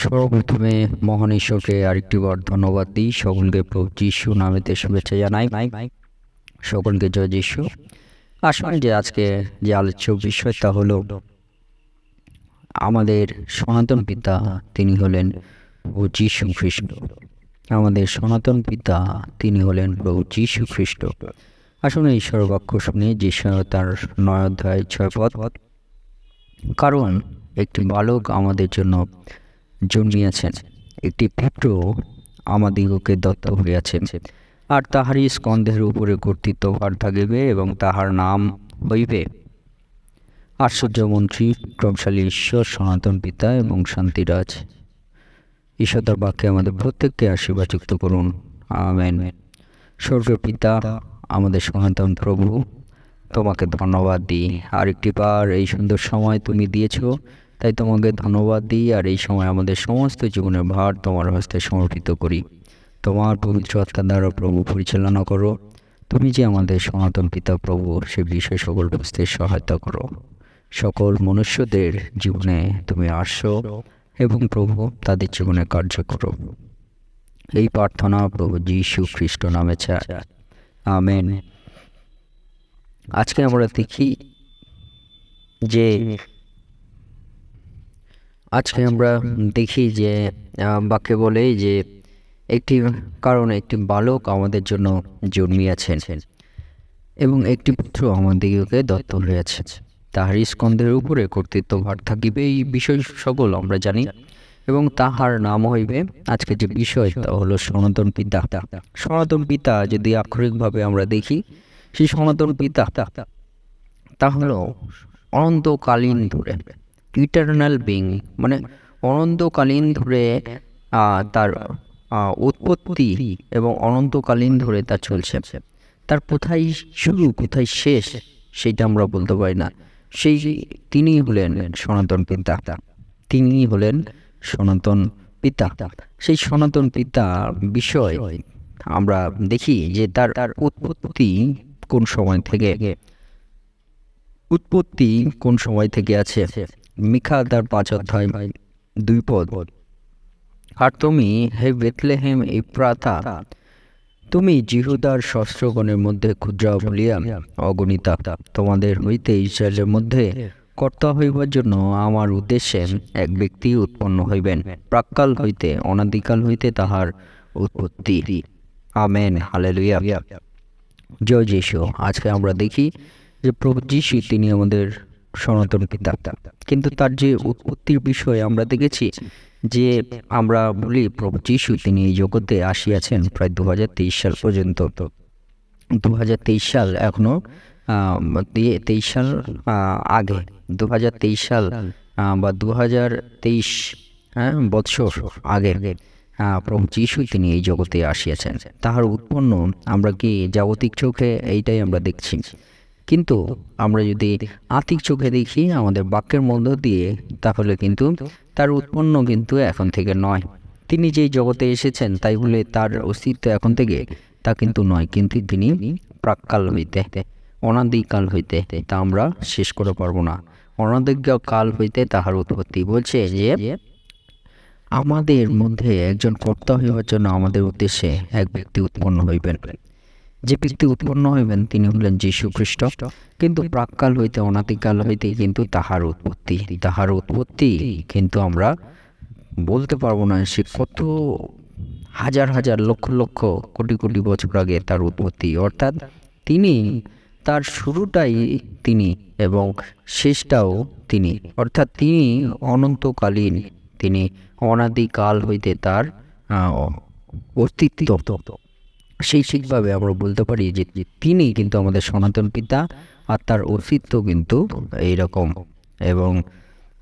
সর্বপ্রথমে মহান ঈশ্বরকে আরেকটি বার ধন্যবাদ দিই। সকলকে প্রভু যিশু নামেতে শুভেচ্ছা জানাই। সকলকে জয় যিশু। আসুন যে আজকে যে আলোচ্য বিষয় তা হলো, আমাদের সনাতন পিতা তিনি হলেন প্রভু যিশু খ্রিস্ট। আমাদের সনাতন পিতা তিনি হলেন প্রভু যিশু খ্রিস্ট। আসুন এই সর্বাক্ষ শুনে যিশু তার নয় অধ্যায় ছয় পদ, কারণ একটি বালক আমাদের জন্য জন্মিয়াছেন। একটি পুত্র আমাদিগকে দত্ত হইয়াছেন। আর তাহারই স্কন্ধের উপরে কর্তৃত্ব ভার থাকিবে এবং তাহার নাম হইবে আশ্চর্যমন্ত্রী ক্রমশালী ঈশ্বর, সনাতন পিতা এবং শান্তিরাজ। ঈশ্বর বাক্যে আমাদের প্রত্যেককে আশীর্বাদ যুক্ত করুন। আমেন। স্বর্গীয় পিতা আমাদের সনাতন প্রভু, তোমাকে ধন্যবাদ দিই। আর একটি বার এই সুন্দর সময় তুমি দিয়েছ তাই তোমাকে ধন্যবাদ দিই আর এই সময় আমাদের সমস্ত জীবনের ভার তোমার হস্তে সমর্পিত করি। তোমার পবিত্র আত্মা দ্বারা প্রভু পরিচালনা করো। তুমি যে আমাদের সনাতন পিতা প্রভু, সে বিষয়ে সকল বস্তুর সহায়তা করো। সকল মনুষ্যদের জীবনে তুমি আসো এবং প্রভু তাদের জীবনে কার্য করো। এই প্রার্থনা প্রভু যীশু খ্রিস্ট নামে চায় আমেন। আজকে আমরা দেখি যে আজকে আমরা দেখি যে বাক্যে বলে যে একটি কারণ একটি বালক আমাদের জন্য জন্মিয়াছেন এবং একটি পুত্র আমাদিগকে দত্ত হইয়াছে। তাহার স্কন্ধের উপরে কর্তৃত্ব ভার থাকিবে এই বিষয় সকল আমরা জানি এবং তাহার নাম হইবে আজকে যে বিষয় তা হলো সনাতন পিতা। সনাতন পিতা যদি আক্ষরিকভাবে আমরা দেখি সেই সনাতন পিতা তা হলো অনন্তকালীন ধরে। ইটারনাল বিং মানে অনন্তকালীন ধরে তার উৎপত্তি এবং অনন্তকালীন ধরে তা চলছে। তার কোথায় শুরু, কোথায় শেষ, সেটা আমরা বলতে পারি না। সেই তিনি হলেন সনাতন পিতা। তিনি হলেন সনাতন পিতা। সেই সনাতন পিতা বিষয় আমরা দেখি যে তার তার উৎপত্তি কোন সময় থেকে, উৎপত্তি কোন সময় থেকে আছে? মিখা তার পাঁচ অধ্যায় দুই পদ। আর তুমি হে বেতলেহেম ইপ্রাতা তুমি জিহুদার শস্ত্রগণের মধ্যে ক্ষুদ্রা বলিয়া অগণিতা, তোমাদের হইতে ইসরায়েলের মধ্যে কর্তা হইবার জন্য আমার উদ্দেশ্যে এক ব্যক্তি উৎপন্ন হইবেন। প্রাক্কাল হইতে, অনাদিকাল হইতে তাহার উৎপত্তি। Amen, hallelujah. জয় যিশু। আজকে আমরা দেখি যে প্রভু যিশু, তিনি আমাদের সনাতন পিতা কিন্তু তার যে উৎপত্তির বিষয়ে আমরা দেখেছি যে আমরা বলি, প্রভু যিশু তিনি এই জগতে আসিয়াছেন প্রায় দু সাল পর্যন্ত। দু হাজার তেইশ সাল এখনও তেইশ সাল আগে দু হাজার তেইশ সাল বা দু হাজার তেইশ হ্যাঁ বৎসর আগে প্রভু যিশু তিনি এই জগতে আসিয়াছেন। তাহার উৎপন্ন আমরা কি জাগতিক চোখে এইটাই আমরা দেখছি। কিন্তু আমরা যদি আতিক চোখে দেখি আমাদের বাক্যের মধ্য দিয়ে, তাহলে কিন্তু তার উৎপন্ন কিন্তু এখন থেকে নয়। তিনি যেই জগতে এসেছেন তাই বলে তার অস্তিত্ব এখন থেকে তা কিন্তু নয়, কিন্তু তিনি প্রাককাল হইতে, অনাদিকাল হইতে তা আমরা শেষ করে পারব না। অনাদিজ্ঞ কাল হইতে তাহার উৎপত্তি বলছে যে, আমাদের মধ্যে একজন কর্তা হইবার জন্য আমাদের উদ্দেশ্যে এক ব্যক্তি উৎপন্ন হইবেন। যে ব্যক্তি উৎপন্ন হইবেন, তিনি হলেন যীশু খ্রিস্ট কিন্তু প্রাককাল হইতে, অনাদিকাল হইতে কিন্তু তাহার উৎপত্তি তাহার উৎপত্তি কিন্তু আমরা বলতে পারব না সে কত হাজার হাজার লক্ষ লক্ষ কোটি কোটি বছর আগে তার উৎপত্তি। অর্থাৎ তিনি তার শুরুটাই তিনি এবং শেষটাও তিনি। অর্থাৎ তিনি অনন্তকালীন তিনি অনাদিকাল হইতে তার অস্তিত্ব। সেই আমরা বলতে পারি যে তিনি কিন্তু আমাদের সনাতন পিতা আর তার অস্তিত্ব কিন্তু এইরকম। এবং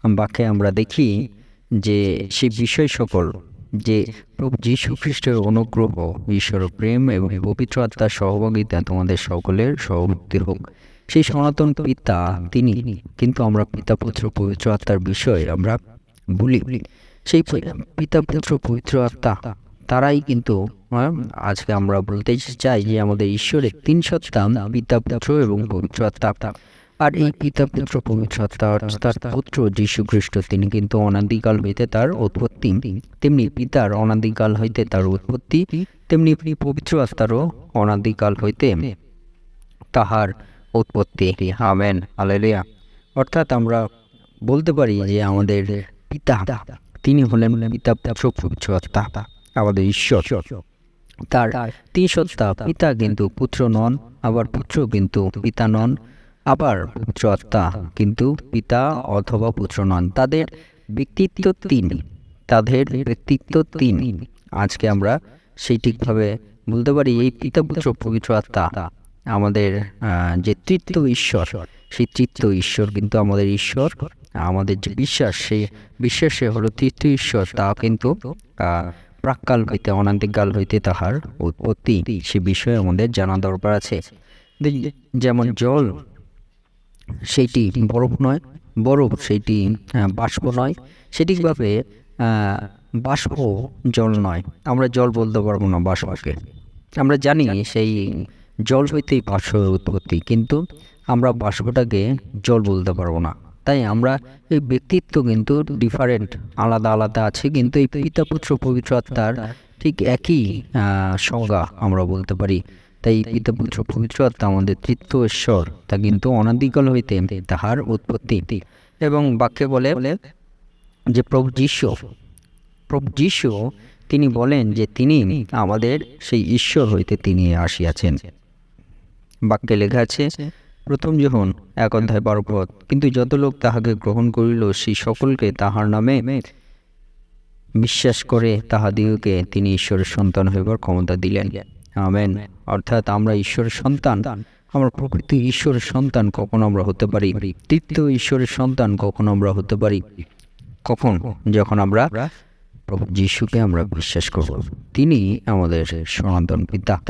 বাক্যে আমরা দেখি যে সেই বিষয় সকল যে প্রভু যীশু খ্রিস্টের অনুগ্রহ, ঈশ্বর প্রেম এবং পবিত্র আত্মার সহভাগিতা তোমাদের সকলের সহভুক্তি হোক। সেই সনাতন পিতা, তিনি কিন্তু আমরা পিতা পুত্র পবিত্র আত্মার বিষয় আমরা বলি। সেই পিতা পুত্র পবিত্র আত্মা তারাই কিন্তু আজকে আমরা বলতে চাই যে আমাদের ঈশ্বরের তিন সত্তা, পিতা, পুত্র এবং পবিত্র আত্মা আর এই পিতা, পুত্র পবিত্র আত্মা তার পুত্র যীশু খ্রিস্ট, তিনি কিন্তু অনাদিকাল হইতে তার উৎপত্তি, তেমনি পিতার অনাদিকাল হইতে তার উৎপত্তি, তেমনি পবিত্র আত্মারও অনাদিকাল হইতে তাহার উৎপত্তি। আমেন আলেলিয়া অর্থাৎ আমরা বলতে পারি যে আমাদের পিতা, তিনি হলেন পিতা, পুত্র, পবিত্র আত্মা। আমাদের ঈশ্বর। তার তিন সত্তা পিতা কিন্তু পুত্র নন, আবার পুত্র কিন্তু পিতা নন, আবার পুত্র আত্মা কিন্তু পিতা অথবা পুত্র নন। তাদের ব্যক্তিত্ব তিন। তাদের ব্যক্তিত্ব তিন। আজকে আমরা সেই ঠিকভাবে বলতে পারি, এই পিতা, পুত্র, পবিত্র আত্মা আমাদের যে তৃতীয় ঈশ্বর, সেই তৃতীয় ঈশ্বর কিন্তু আমাদের ঈশ্বর, আমাদের যে বিশ্বাস, সেই বিশ্বাসে হলো তৃতীয় ঈশ্বর। তা কিন্তু প্রাককাল হইতে অনান্তিকাল হইতে তাহার উৎপত্তি সে বিষয়ে আমাদের জানা দরকার আছে। যেমন জল সেইটি বরফ নয় বরফ সেইটি বাষ্প নয় সেটিকভাবে আহ, বাষ্প জল নয়? আমরা জল বলতে পারব না বাষ্পকে। আমরা জানি সেই জল হইতেই বাষ্প উৎপত্তি কিন্তু আমরা বাষ্পটাকে জল বলতে পারব না। তাই আমরা এই ব্যক্তিত্ব কিন্তু ডিফারেন্ট আলাদা আলাদা আছে, কিন্তু এই পিতা পুত্র পবিত্র আত্মার ঠিক একই সংজ্ঞা আমরা বলতে পারি। তাই পিতা পুত্র পবিত্র আত্মা আমাদের তৃতীয় ঈশ্বর, তা কিন্তু অনাদিকাল হইতে তাহার উৎপত্তি। এবং বাক্যে বলে যে প্রভু যিশু প্রভু যিশু তিনি বলেন যে তিনি আমাদের সেই ঈশ্বর হইতে তিনি আসিয়াছেন। বাক্যে লেখা আছে প্রথম যখন এক অধ্যায় পদ কিন্তু যত লোক তাহাকে গ্রহণ করিল, সেই সকলকে তাহার নামে বিশ্বাস করে তাহাদিগকে তিনি ঈশ্বরের সন্তান হইবার ক্ষমতা দিলেন। আমেন। অর্থাৎ আমরা ঈশ্বরের সন্তান, আমরা প্রকৃতি ঈশ্বরের সন্তান কখন আমরা হতে পারি তৃতীয় ঈশ্বরের সন্তান কখন আমরা হতে পারি, কখন? যখন আমরা প্রভু যিশুকে আমরা বিশ্বাস করব। তিনি আমাদের সনাতন পিতা।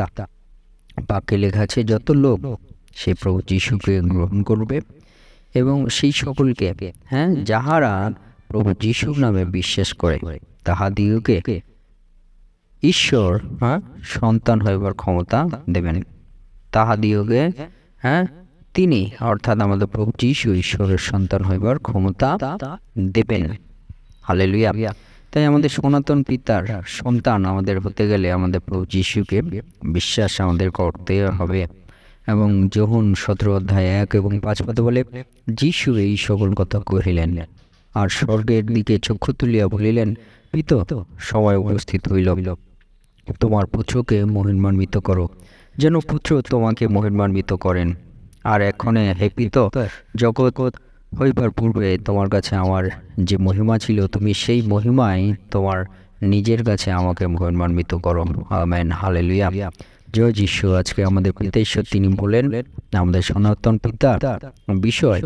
বাক্যে লেখা আছে, যত লোক সে প্রভু যিশুকে গ্রহণ করবে এবং সেই সকলকে হ্যাঁ যাহারা প্রভু যিশুর নামে বিশ্বাস করে, তাহাদিগকে ঈশ্বর হ্যাঁ সন্তান হইবার ক্ষমতা দেবেন। তাহাদিগকে হ্যাঁ তিনি, অর্থাৎ আমাদের প্রভু যিশু ঈশ্বরের সন্তান হইবার ক্ষমতা দেবেন। হালেলুয়া। তাই আমাদের সনাতন পিতার সন্তান আমাদের হতে গেলে আমাদের প্রভু যিশুকে বিশ্বাস আমাদের করতে হবে। এবং যখন সতেরো অধ্যায় এক এবং পাঁচ পদে বলে, যিশু এই সকল কথা কহিলেন। আর স্বর্গের দিকে চক্ষু তুলিয়া বলিলেন, পিত সবাই উপস্থিত হইল। তোমার পুত্রকে মহিমান্বিত করো, যেন পুত্র তোমাকে মহিমান্বিত করেন। আর এখনে হে পিত, জগৎ হইবার পূর্বে তোমার কাছে আমার যে মহিমা ছিল, তুমি সেই মহিমায় তোমার নিজের কাছে আমাকে মহিমান্বিত করো। আমেন। হালেলুয়া। জয় যিশু আজকে আমাদের পিতা ঈশ্বর তিনি বলেন আমাদের সনাতন পিতা বিষয়।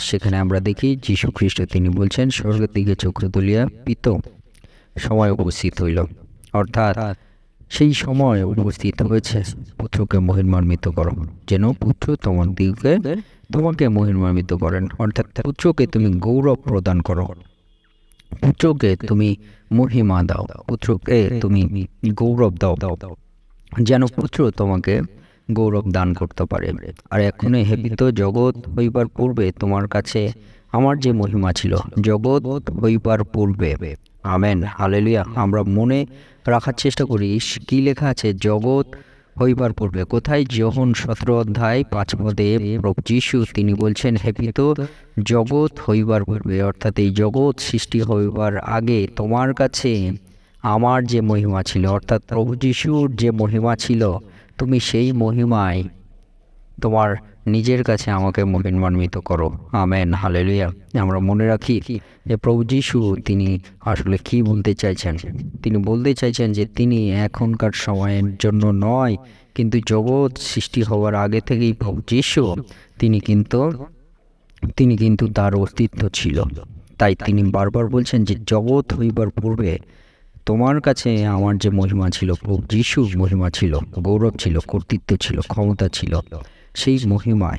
সেখানে আমরা দেখি যীশু খ্রিস্ট তিনি বলছেন স্বর্গের দিকে চক্র তুলিয়া পিত সময় উপস্থিত হইল। অর্থাৎ সেই সময় উপস্থিত হয়েছে পুত্রকে মহিমান্বিত করো যেন পুত্র তোমার দিকে তোমাকে মহিমান্বিত করেন। অর্থাৎ পুত্রকে তুমি গৌরব প্রদান করো। পুত্রকে তুমি মহিমা দাও। পুত্রকে তুমি গৌরব দাও দাও দাও। যেন পুত্র তোমাকে গৌরব দান করতে পারে। আর এখনই হেপিত জগৎ হইবার পূর্বে তোমার কাছে আমার যে মহিমা ছিল, জগৎ হইবার পূর্বে। Amen, hallelujah. আমরা মনে রাখার চেষ্টা করি কি লেখা আছে? জগৎ হইবার পূর্বে। কোথায়? যখন সতেরো অধ্যায় পাঁচ পদে যিশু, তিনি বলছেন, হেপিত জগৎ হইবার পূর্বে, অর্থাৎ এই জগৎ সৃষ্টি হইবার আগে তোমার কাছে আমার যে মহিমা ছিল, অর্থাৎ প্রভু যিশুর যে মহিমা ছিল, তুমি সেই মহিমায় তোমার নিজের কাছে আমাকে মহিমান্বিত করো। Amen, hallelujah. আমরা মনে রাখি যে প্রভু যিশু, তিনি আসলে কি বলতে চাইছেন? তিনি বলতে চাইছেন যে তিনি এখনকার সময়ের জন্য নয়, কিন্তু জগৎ সৃষ্টি হওয়ার আগে থেকেই প্রভু যিশু, তিনি কিন্তু তিনি কিন্তু তার অস্তিত্ব ছিল। তাই তিনি বারবার বলছেন যে জগৎ হইবার পূর্বে তোমার কাছে আমার যে মহিমা ছিল প্রভু যিশুর মহিমা ছিল গৌরব ছিল কর্তৃত্ব ছিল ক্ষমতা ছিল সেই মহিমায়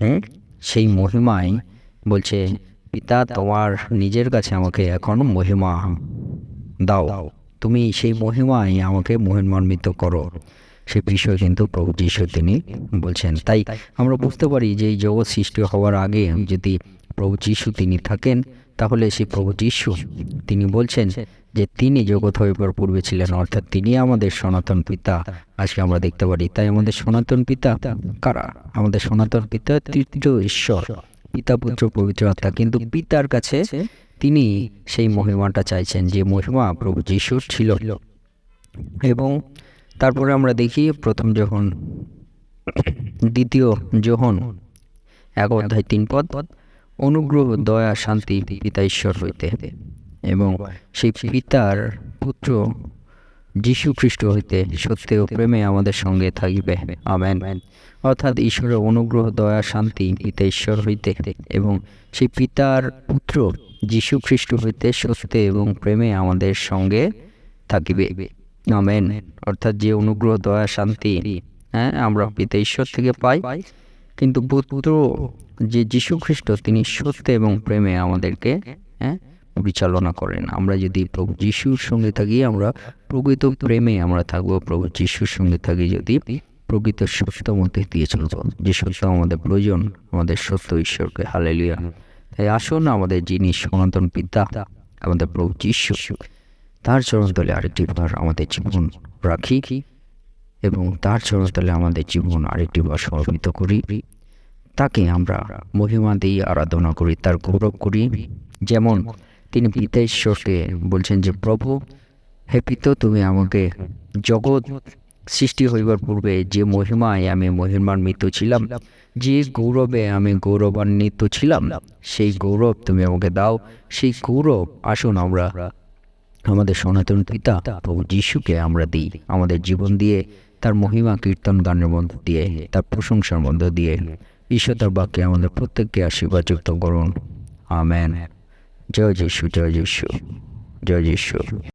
হুম, সেই মহিমায় বলছে পিতা তোমার নিজের কাছে আমাকে এখন মহিমা দাও। তুমি সেই মহিমায় আমাকে মহিমান্বিত করো। সে বিষয় কিন্তু প্রভু যিশু তিনি বলছেন। তাই আমরা বুঝতে পারি যে এই জগৎ সৃষ্টি হওয়ার আগে যদি প্রভু যিশু তিনি থাকেন তাহলে সেই প্রভু যিশু, তিনি বলছেন যে তিনি জগৎ হইবার পূর্বে ছিলেন, অর্থাৎ তিনি আমাদের সনাতন পিতা। আজকে আমরা দেখতে পারি, তাই আমাদের সনাতন পিতা কারা? আমাদের সনাতন পিতা তৃতীয় ঈশ্বর, পিতা, পুত্র, পবিত্র আত্মা। কিন্তু পিতার কাছে তিনি সেই মহিমাটা চাইছেন, যে মহিমা প্রভু যিশুর ছিল। এবং তারপরে আমরা দেখি প্রথম যখন, দ্বিতীয় যখন, এক অধ্যায় তিন পদ অনুগ্রহ দয়া শান্তি পিতা ঈশ্বর হইতে এবং সেই পিতার পুত্র যীশু খ্রিস্ট হইতে সত্য ও প্রেমে আমাদের সঙ্গে থাকিবে। আমেন। অর্থাৎ ঈশ্বরের অনুগ্রহ দয়া শান্তি পিতা ঈশ্বর হইতে এবং সেই পিতার পুত্র যীশু খ্রিস্ট হইতে সত্য এবং প্রেমে আমাদের সঙ্গে থাকিবে। আমেন। অর্থাৎ যে অনুগ্রহ দয়া শান্তি হ্যাঁ আমরা পিতা ঈশ্বর থেকে পাই কিন্তু পুত্র যে যীশু খ্রিস্ট, তিনি সত্য এবং প্রেমে আমাদেরকে হ্যাঁ পরিচালনা করেন। আমরা যদি প্রভু যিশুর সঙ্গে থাকি, আমরা প্রকৃত প্রেমে আমরা থাকব। প্রভু যিশুর সঙ্গে থাকি যদি প্রকৃত সত্য মধ্যে দিয়ে চলবো। যে সত্য আমাদের প্রয়োজন, আমাদের সত্য ঈশ্বরকে। হালে হালেলিয়া। তাই আসুন আমাদের যিনি সনাতন পিতা, আমাদের প্রভু যিশু, তার চরণ চরণতলে আরেকটি আমাদের জীবন রাখি। এবং তার চরণতলে আমাদের জীবন আরেকটি বার সমর্পিত করি। তাকে আমরা মহিমা দিয়ে আরাধনা করি, তার গৌরব করি। যেমন তিনি পিতাঈশ্বরকে বলছেন যে, প্রভু, হে পিত, তুমি আমাকে জগৎ সৃষ্টি হইবার পূর্বে যে মহিমায় আমি মহিমান্বিত ছিলাম, যে গৌরবে আমি গৌরবান্বিত ছিলাম, সেই গৌরব তুমি আমাকে দাও। সেই গৌরব, আসুন আমরা, আমাদের সনাতন পিতা প্রভু যিশুকে আমরা দিই। আমাদের জীবন দিয়ে তার মহিমা কীর্তন গানের মধ্য দিয়ে, তার প্রশংসার মধ্য দিয়ে। ঈশ্বর তার বাক্যে আমাদের প্রত্যেককে আশীর্বাদ যুক্ত করুন। আমেন। জয় যিশু জয় যিশু জয় যিশু।